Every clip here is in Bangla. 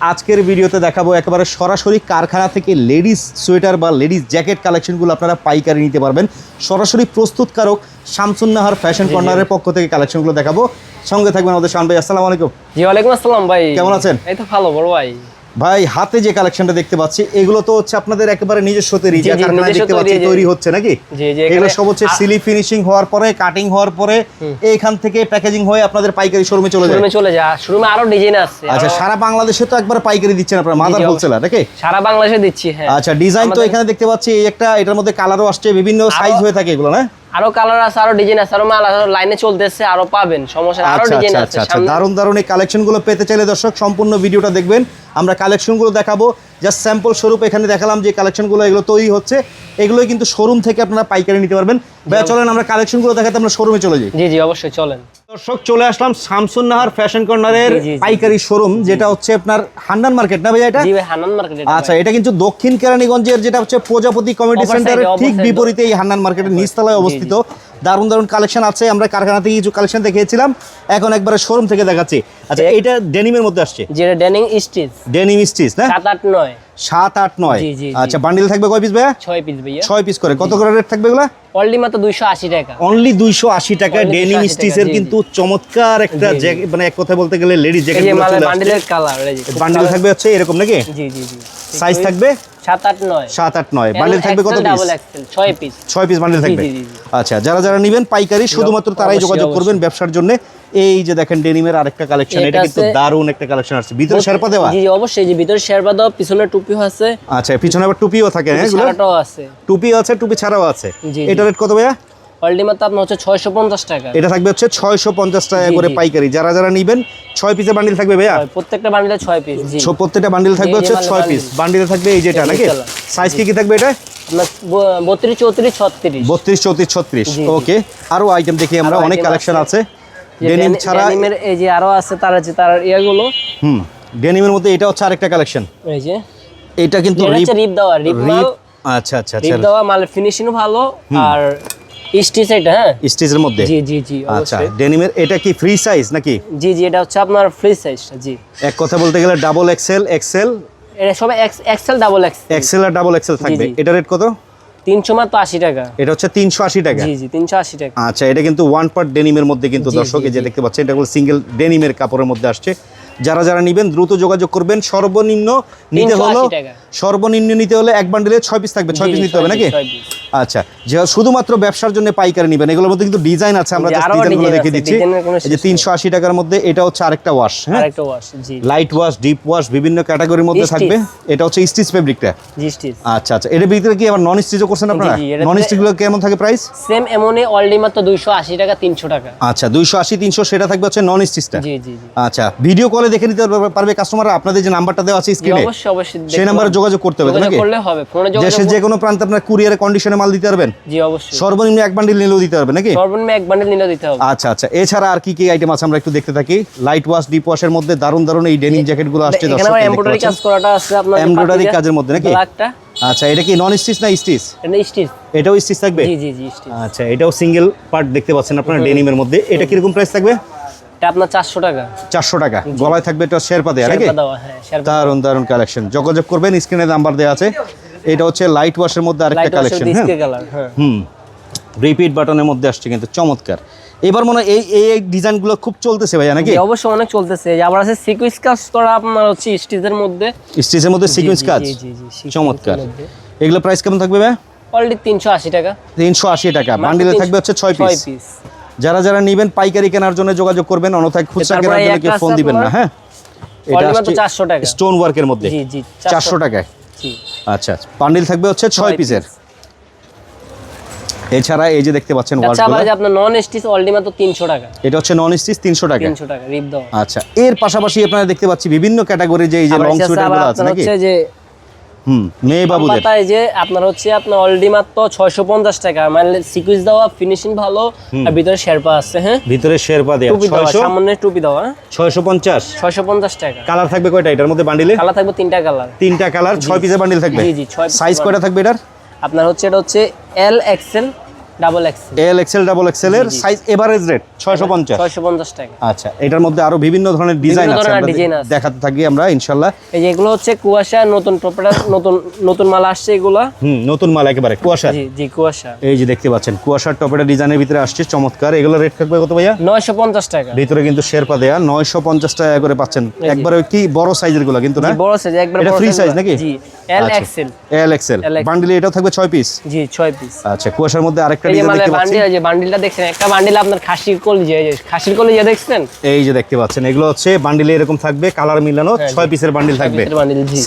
আজকের ভিডিওতে দেখাবো একেবারে সরাসরি কারখানা থেকে লেডিস সোয়েটার বা লেডিস জ্যাকেট কালেকশনগুলো আপনারা পাইকারি নিতে পারবেন। সরাসরি প্রস্তুতকারক শামসুন্নাহার ফ্যাশন কর্নারের পক্ষ থেকে কালেকশনগুলো দেখাবো। সঙ্গে থাকবেন আমাদের শান ভাই আসসালামু আলাইকুম। জি ওয়ালাইকুম আসসালাম ভাই। কেমন আছেন? এই তো ভালো বড় ভাই। ভাই হাতে যে কালেকশনটা দেখতে পাচ্ছি এগুলো তো হচ্ছে আপনাদের একেবারে নিজস্ব তৈরি যা কারখানায় দেখতে পাচ্ছি তৈরি, হচ্ছে নাকি? এগুলো সব হচ্ছে সিলি ফিনিশিং হওয়ার পরে কাটিং হওয়ার পরে এইখান থেকে প্যাকেজিং হয়ে আপনাদের পাইকারি শোরুমে চলে যায়। শোরুমে চলে যা শোরুমে আরও ডিজাইন আছে আচ্ছা সারা বাংলাদেশে তো একবার পাইকারি দিচ্ছেন আপনারা মাদার হোলসেলার নাকি? সারা বাংলাদেশে দিচ্ছি হ্যাঁ। আচ্ছা ডিজাইন তো এখানে দেখতে পাচ্ছি এই একটা এটার মধ্যে কালারও আসছে বিভিন্ন সাইজ হয়ে থাকে এগুলো না? আরও কালার আছে আরও ডিজাইন আছে আরও মাল আছে, আরও লাইনে চলতেছে আরও পাবেন সমস্যা আরও আচ্ছা ডিজাইন আচ্ছা আছে দারুণ দারুণ দারুণ দারুণ এই কালেকশনগুলো পেতে চাইলে দর্শক সম্পূর্ণ ভিডিওটা দেখবেন। আমরা কালেকশনগুলো দেখাবো। জাস্ট স্যাম্পল স্বরূপ এখানে দেখালাম যে কালেকশনগুলো এগুলো তৈরি হচ্ছে। এগুলোই কিন্তু শোরুম থেকে আপনারা পাইকারি নিতে পারবেন। ভাইয়া চলেন আমরা কালেকশনগুলো দেখাতে আমরা শোরুমে চলে যাই। জি জি অবশ্যই চলেন। দর্শক চলে আসলাম শামসুন নাহার ফ্যাশন কর্নারের। পাইকারি শোরুম যেটা হচ্ছে আপনার হান্ডান মার্কেট না ভাইয়া এটা? জি ভাই হানান মার্কেট আচ্ছা এটা কিন্তু দক্ষিণ কেরানীগঞ্জের যেটা হচ্ছে প্রজাপতি Opposite, সেন্টারের ঠিক বিপরীতে এই হান্নান মার্কেটের নিচতলায় অবস্থিত। দারুণ দারুণ কালেকশন আছে। আমরা কারখানা থেকে কিছু কালেকশন দেখিয়েছিলাম। এখন একবারে শোরুম থেকে দেখাচ্ছি। আচ্ছা এটা ডেনিমের মধ্যে আসছে? যেটা ডেনিং স্টিচ ডেনিম স্টিচ না? সাত আট নয়। সাত আট নয়। আচ্ছা বান্ডিল থাকবে কয় পিস ভাইয়া? ছয় পিস ভাইয়া। ছয় পিস করে। কত করে রেট থাকবে এগুলা? অনলি মাত্র দুইশো আশি টাকা। অনলি দুইশো আশি টাকা। ডেনিম 280 স্টিচের কিন্তু চমৎকার একটা মানে এক কথায় বলতে গেলে লেডিস জ্যাকেট বান্ডিলের কালার বান্ডিল থাকবে হচ্ছে এরকম নাকি? জি জি জি। সাইজ থাকবে? বান্ডিল থাকবে কত পিস ছয় পিস বান্ডিল থাকবে। আচ্ছা যারা যারা নেবেন পাইকারি শুধুমাত্র তারাই যোগাযোগ করবেন ব্যবসার জন্য। এই যে দেখেন ডেনিমের আরেকটা কালেকশন এটা কিন্তু আছে- দারুণ একটা কালেকশন আসছে। ভিতরে শেরপা দেওয়া? জি অবশ্যই যে ভিতরে শেরপা দেওয়া পিছনে টুপিও আছে। আচ্ছা পিছনে আবার টুপিও থাকে হ্যাঁ এগুলো? আছে। টুপি আছে টুপি ছাড়াও আছে। এটা রেট কত ভাইয়া? আপনার হচ্ছে ছয়শো পঞ্চাশ টাকা। এটা থাকবে হচ্ছে ছয়শো পঞ্চাশ টাকা করে পাইকারি। যারা যারা নিবেন ছয় পিসের বান্ডিল থাকবে ভাইয়া? প্রত্যেকটা বান্ডিলে ছয় পিস প্রত্যেকটা বান্ডিল থাকবে হচ্ছে ছয় পিস বান্ডিলে থাকবে এই যেটা নাকি? সাইজ কি কি থাকবে এটা? বত্রিশ চৌত্রিশ ছত্রিশ। বত্রিশ চৌত্রিশ ছত্রিশ। ওকে। আরও আইটেম দেখি আমরা অনেক কালেকশন আছে। ডেনিম ছাড়া ডেনিমের এই যে আরও আছে তার আছে তার ইয়েগুলো। হুম। ডেনিমের মধ্যে এটা হচ্ছে আরেকটা কালেকশন এই যে। এটা কিন্তু রিপ দেওয়া রিপ আচ্ছা আচ্ছা আচ্ছা। রিপ দেওয়া মালের ফিনিশিংও ভালো আর স্টিচ এটা হ্যাঁ? স্টিচের মধ্যে? জি জি জি আচ্ছা ডেনিমের এটা কি ফ্রি সাইজ নাকি? জি জি এটা হচ্ছে আপনার ফ্রি সাইজটা জি। এক কথা বলতে গেলে ডাবল এক্সেল এক্সেল এটা এক্সেল ডাবল এক্সেল এক্সেল আর ডাবল এক্সেল থাকবে। এটা রেট কত? তিনশো মাত্র আশি টাকা। এটা হচ্ছে তিনশো আশি টাকা। জি জি তিনশো আশি টাকা। আচ্ছা এটা কিন্তু ওয়ান পার্ট ডেনিমের মধ্যে কিন্তু দর্শক যে দেখতে পাচ্ছেন এটা হলো সিঙ্গেল ডেনিমের কাপড়ের মধ্যে আসছে। যারা যারা নেবেন দ্রুত যোগাযোগ করবেন। সর্বনিম্ন নিতে 380 হলো সর্বনিম্ন নিতে হলে এক বান্ডিলে ছয় পিস থাকবে। ছয় পিস নিতে হবে নাকি। আচ্ছা যে শুধুমাত্র ব্যবসার জন্য পাইকারি নেবেন এগুলোর মধ্যে কিন্তু ডিজাইন আছে আমরা ডিজাইনগুলো দেখে দিচ্ছি। এই যে। তিনশো আশি টাকার মধ্যে এটা হচ্ছে আরেকটা ওয়াশ হ্যাঁ? আরেকটা ওয়াশ জি। লাইট ওয়াশ ডিপ ওয়াশ বিভিন্ন ক্যাটাগরির মধ্যে থাকবে। এটা হচ্ছে স্টিচ ফেব্রিকটা জি স্টিচ আচ্ছা আচ্ছা এর ভিতরে কি আবার নন স্টিচও করছেন আপনারা? নন স্টিচগুলো কেমন থাকে প্রাইস সেম এমনই অলরেডি মাত্র দুইশো আশি টাকা তিনশো টাকা। আচ্ছা দুইশো আশি তিনশো সেটা থাকবে হচ্ছে নন স্টিচটা জি জি জি। আচ্ছা ভিডিও কলে দেখে নিতে পারবে- কাস্টমাররা আপনাদের যে নাম্বারটা দেওয়া আছে স্ক্রিনে অবশ্যই অবশ্যই সেই নাম্বারে যোগাযোগ করতে হবে নাকি? করলে হবে ফোনে যোগাযোগ দেশের যে কোনো প্রান্তে আপনার কুরিয়ারে কন্ডিশনে মাল দিতে পারবেন? জি অবশ্যই। সর্বনিম্ন এক বান্ডিল নিলেও দিতে পারবে নাকি? সর্বনিম্ন এক বান্ডেল নিলে দিতে হবে। আচ্ছা আচ্ছা। এছাড়া আর কি কি আইটেম আছে আমরা একটু দেখতে থাকি? লাইট ওয়াশ ডিপ ওয়াশের মধ্যে দারুণ দারুণ এই ডেনিম জ্যাকেটগুলো আসছে এখানে দর্শক দেখতে এমব্রয়ডারি কাজ করাটা আছে আপনার Embroidery কাজের মধ্যে নাকি? ব্ল্যাকটা। আচ্ছা এটা কি নন স্টিচ না স্টিচ এটা স্টিচ এটাও স্টিচ থাকবে? জি জি জি স্টিচ আচ্ছা এটাও সিঙ্গেল পার্ট দেখতে পাচ্ছেন আপনারা ডেনিমের মধ্যে। এটা কীরকম প্রাইস থাকবে? এটা আপনার চারশো টাকা। চারশো টাকা। গলায় থাকবে এটা শেরপা দেয়া নাকি? শেরপা দেওয়া হ্যাঁ দারুণ দারুণ কালেকশন যোগাযোগ করবেন স্ক্রিনে নাম্বার দেওয়া আছে। এটা হচ্ছে লাইট ওয়াশের মধ্যে আরেকটা কালেকশন হ্যাঁ? হ্যাঁ। হুম। রিপিট বাটনের মধ্যে আসছে কিন্তু চমৎকার। এবার মনে হয় এই এই ডিজাইনগুলো খুব চলতেছে ভাইয়া নাকি? অবশ্যই অনেক চলতেছে। আবার আছে সিকুইন্স কাজ করা আপনার হচ্ছে স্টিচের মধ্যে। স্টিচের মধ্যে সিকোয়েন্স কাজ? জি, জি, জি, চমৎকার। এগুলো প্রাইস কেমন থাকবে ভাই অলরেডি তিনশো আশি টাকা। তিনশো আশি টাকা। মাত্র বান্ডিলে থাকবে হচ্ছে ছয় ছয় পিস পিস যারা যারা নেবেন পাইকারি কেনার জন্য যোগাযোগ করবেন অন্যথায় খুচরা কেনার জন্য কেউ ফোন দিবেন না হ্যাঁ? মাত্র 400 টাকা। স্টোন ওয়ার্কের মধ্যে। জি, জি, চারশো টাকায়। জি আচ্ছা বান্ডিল থাকবে হচ্ছে ছয় পিসের। এছাড়া এই যে দেখতে পাচ্ছেন আচ্ছা আপনার নন স্টিচ অলরেডি মাত্র তিনশো টাকা। এটা হচ্ছে নন স্টিচ তিনশো টাকা। তিনশো টাকা রিপ দাও আচ্ছা এর পাশাপাশি আপনারা দেখতে পাচ্ছি বিভিন্ন ক্যাটাগরি যে এই যে লং এসে আছে সুইটার আছে নাকি? আচ্ছা যে হুম মেয়ে বাবুদের। পাতায় যে আপনার হচ্ছে আপনার অলরেডি মাত্র ছয়শো পঞ্চাশ টাকা মানে সিকুইজ দেওয়া ফিনিশিং ভালো আর ভিতরে শেরপা আছে হ্যাঁ? ভিতরে শেরপা দেয়া। টুপি দেওয়া ছয়শো সামনে টুপি দেওয়া ছয়শো পঞ্চাশ। ছয়শো পঞ্চাশ টাকা। কালার থাকবে কয়টা? এটার মধ্যে বান্ডিলে কালার থাকবে তিনটা কালার। তিনটা কালার পিসের বান্ডিল থাকবে? জি, জি, ছয় সাইজ। কয়টা থাকবে এটার? আপনার হচ্ছে এটা হচ্ছে L XL double XL L XL double XL এর সাইজ এভারেজ রেট ছয়শো পঞ্চাশ। ছয়শো পঞ্চাশ টাকা। আচ্ছা এটার মধ্যে আরও বিভিন্ন ধরনের ডিজাইন আছে। দেখাতে থাকি আমরা ইনশাল্লাহ। এই যে এগুলো হচ্ছে কুয়াশা নতুন নতুন নতুন মাল আসছে এগুলা। হুম নতুন মাল একেবারে কুয়াশা। জি জি কুয়াশা। এই যে দেখতে পাচ্ছেন কুয়াশার টপেটা ডিজাইনের ভিতরে আসছে চমৎকার। এগুলো রেট থাকবে কত ভাইয়া? নয়শো পঞ্চাশ টাকা। ভিতরে কিন্তু শেরপা দেয়া নয়শো পঞ্চাশ টাকা করে পাচ্ছেন। একবারে কি বড় সাইজেরগুলো কিন্তু না? বড় সাইজ একবার এটা size গুলা। নাকি? জি এল আচ্ছা। এক্সেল এল এক্সেল বান্ডিলে থাকবে ছয় পিস জি ছয় পিস আচ্ছা কুয়াশার মধ্যে আরেকটা এই ডিজাইন মানে দেখতে পাচ্ছি। বান্ডিল যে বান্ডিলটা দেখছেন একটা বান্ডিল আপনার খাসির কলিজা এই যে খাসির কলিজা দেখছেন? এই যে দেখতে পাচ্ছেন এগুলো হচ্ছে বান্ডিলে এরকম থাকবে কালার মিলানো ছয় পিসের বান্ডিল থাকবে।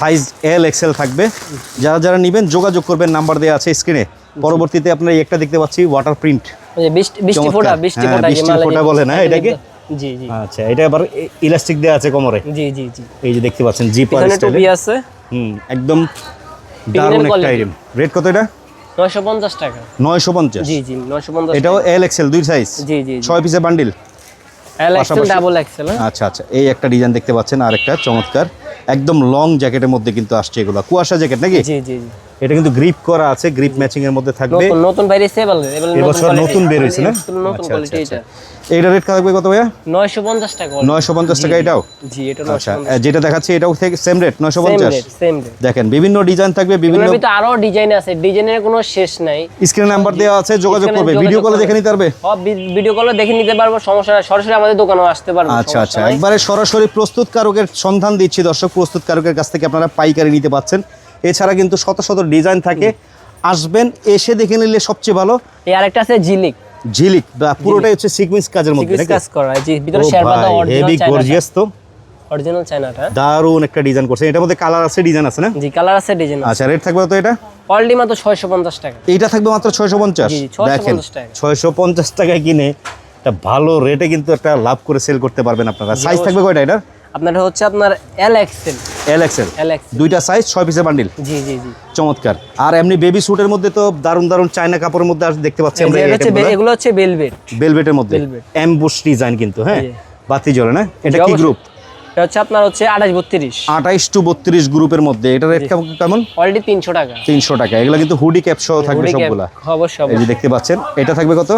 সাইজ এল এক্সেল থাকবে। যারা যারা নেবেন যোগাযোগ করবেন নাম্বার দেওয়া আছে স্ক্রিনে। পরবর্তীতে আপনারা একটা দেখতে পাচ্ছি ওয়াটার প্রিন্ট বৃষ্টি বৃষ্টি ফোঁটা বৃষ্টি হ্যাঁ, ফোঁটা যে ফোঁটা বলে না এটাকে? জি জি। আচ্ছা এটা আবার ইলাস্টিক দেওয়া আছে কোমরে। জি জি জি। এই যে দেখতে পাচ্ছেন জিপ আর স্টাইলে আছে। হুম একদম দারুণ একটা। আইটেম রেট কত এটা? নয়শো পঞ্চাশ টাকা। নয়শো পঞ্চাশ? জি জি নয়শো পঞ্চাশ এটাও এল এক্সেল দুই সাইজ জি জি ছয় পিসের bundle L XL double XL আচ্ছা আচ্ছা এই একটা ডিজাইন দেখতে পাচ্ছেন আর একটা চমৎকার। একদম লং জ্যাকেটের মধ্যে কিন্তু আসছে এগুলো। কুয়াশা জ্যাকেট নাকি? জি জি জি। এটা কিন্তু গ্রিপ করা আছে গ্রিপ ম্যাচিং এর মধ্যে থাকবে। নতুন বাইরে সেবল এবছর নতুন বের হয়েছে না? নতুন আচ্ছা, কোয়ালিটি আচ্ছা, এটা আচ্ছা। এইটা রেট থাকবে কত ভাইয়া? নয়শো পঞ্চাশ টাকা নয়শো পঞ্চাশ টাকা এটাও? জি এটা আচ্ছা যেটা দেখাচ্ছি এটাও থেকে সেম রেট নয়শো সেম রেট দেখেন বিভিন্ন ডিজাইন থাকবে বিভিন্ন ভিতরে আরও ডিজাইন আছে ডিজাইনের কোনো শেষ নাই। স্ক্রিন নাম্বার দেওয়া আছে যোগাযোগ করবে ভিডিও কলে দেখে নিতে পারবে? সব ভিডিও কলে দেখে নিতে পারব সমস্যা নাই সরাসরি আমাদের দোকানেও আসতে পারবে আচ্ছা আচ্ছা একবারে সরাসরি প্রস্তুতকারকের সন্ধান দিচ্ছি দর্শক প্রস্তুতকারকের কাছ থেকে আপনারা পাইকারি নিতে পাচ্ছেন। এছাড়া কিন্তু শত শত ডিজাইন থাকে। আসবেন এসে দেখে নিলে সবচেয়ে ভালো। এই আরেকটা আছে জিলিক। ঝিলিক বা পুরোটাই হচ্ছে সিকোয়েন্স কাজের মধ্যে সিকুইন্স কাজ করা জি ভিতরে শেরপা দাও হেভি অরিজিনাল গর্জিয়াস তো। অরিজিনাল চায়নাটা দারুণ একটা ডিজাইন করছে। এটার মধ্যে কালার আছে ডিজাইন আছে না? জি কালার আছে ডিজাইন আচ্ছা রেট থাকবে তো এটা? অলরেডি মাত্র ছয়শো পঞ্চাশ টাকা। এইটা থাকবে মাত্র ছয়শো পঞ্চাশ? জি, 650 দেখেন টাকা। ছয়শো পঞ্চাশ টাকায় কিনে একটা ভালো রেটে কিন্তু একটা লাভ করে সেল করতে পারবেন আপনারা। সাইজ থাকবে কয়টা এটা আপনার হচ্ছে আপনার L XL L XL L XL দুইটা সাইজ ছয় পিসের বান্ডিল জি জি জি। চমৎকার। আর এমনি বেবি স্যুটের মধ্যে তো দারুণ দারুণ চায়না কাপড়ের মধ্যে দেখতে পাচ্ছি আমরা এগুলো হচ্ছে বেলভেট বেলভেটের মধ্যে। অ্যাম্বুশ ডিজাইন কিন্তু হ্যাঁ? বাতি জ্বলে না? এটা কি গ্রুপ এটা হচ্ছে আপনার হচ্ছে আঠাশ বত্রিশ। আঠাইশ টু বত্রিশ গ্রুপের মধ্যে। এটা রেট কেমন অলরেডি তিনশো টাকা। তিনশো টাকা। এগুলো কিন্তু হুডি ক্যাপ সহ থাকবে সবগুলা। অবশ্যই এই যে দেখতে পাচ্ছেন এটা থাকবে কত?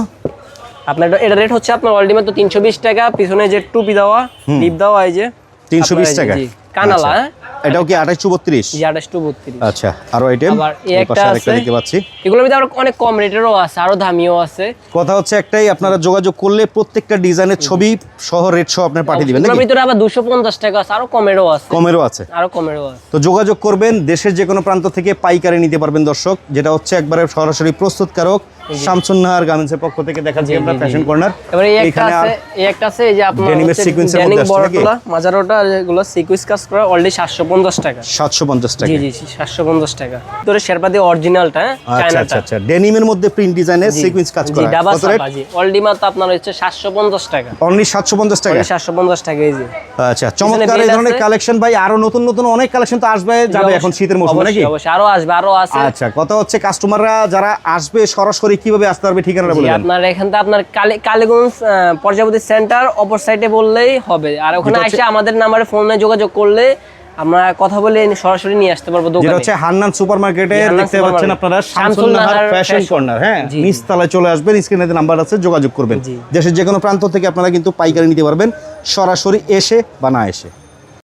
আপনার এটা- রেট হচ্ছে আপনার অলরেডি মাত্র তিনশো বিশ টাকা। পিছনে যে টুপি দেওয়া ডিপ দেওয়া এই যে তিনশো বিশ টাকা? কানালা আচ্ছা। হ্যাঁ? এটাও কি আঠাইশ টু বত্রিশ? আঠাশ টু বত্রিশ। আচ্ছা আরও আইটেম আবার একটা আছে। দেখতে পাচ্ছি। এগুলোর ভিতরে অনেক কম রেটেরও আছে আরও দামিও আছে। কথা হচ্ছে একটাই আপনারা যোগাযোগ করলে প্রত্যেকটা ডিজাইনের ছবি সহ রেট সহ আপনি পাঠিয়ে দিবেন এগুলোর ভিতরে আবার দুশো পঞ্চাশ টাকা আছে আরও কমেরও আছে। কমেরও আছে। আরও কমেরও আছে। তো যোগাযোগ করবেন দেশের যে কোনো প্রান্ত থেকে পাইকারি নিতে পারবেন দর্শক যেটা হচ্ছে একবারে সরাসরি প্রস্তুতকারক শামসুন্নাহার গার্মেন্টসের পক্ষ থেকে দেখাচ্ছি আমরা ফ্যাশন কর্নার এবারে এই একটা এখানে আছে এই একটা আছে এই যে আপনার এর denim মধ্যে নাকি? মাজারোটা এগুলো সিকুইন্স কাজ করা অলরেডি সাতশো পঞ্চাশ টাকা। সাতশো পঞ্চাশ টাকা। জি জি সাতশো পঞ্চাশ টাকা। তোর শেরপা দিয়ে অরিজিনালটা আচ্ছা আচ্ছা আচ্ছা। ডেনিমের মধ্যে প্রিন্ট ডিজাইনের সিকোয়েন্স কাজ করা। কত রেট অলরেডি মাত্র আপনার হচ্ছে সাতশো পঞ্চাশ টাকা। অনলি সাতশো পঞ্চাশ টাকা? সাতশো পঞ্চাশ টাকা এই যে। আচ্ছা চমৎকার এই ধরনের কালেকশন ভাই। আরও নতুন নতুন অনেক কালেকশন তো আসবে যাবে এখন শীতের মৌসুমে নাকি? অবশ্যই আরও আসবে আরও আছে। আচ্ছা কথা হচ্ছে কাস্টমাররা যারা আসবে সরাসরি কীভাবে আসতে পারবে ঠিকানাটা জি, বলে আপনার এখান থেকে আপনার কালীগঞ্জ প্রজাপতি সেন্টার অপর সাইডে বললেই হবে। আর ওখানে এসে আমাদের নাম্বারে ফোনে যোগাযোগ করলে আমরা কথা বলে সরাসরি নিয়ে আসতে পারব যেটা হচ্ছে হান্নান সুপার মার্কেটে জি, হান্নান দেখতে পাচ্ছেন। আপনারা শামসুল নাহার ফ্যাশন। কর্নার হ্যাঁ। নিচতলায় চলে আসবেন স্ক্রিনে নাম্বার আছে যোগাযোগ করবেন। দেশের যে কোনো প্রান্ত থেকে আপনারা কিন্তু পাইকারি নিতে পারবেন সরাসরি এসে বা না এসে।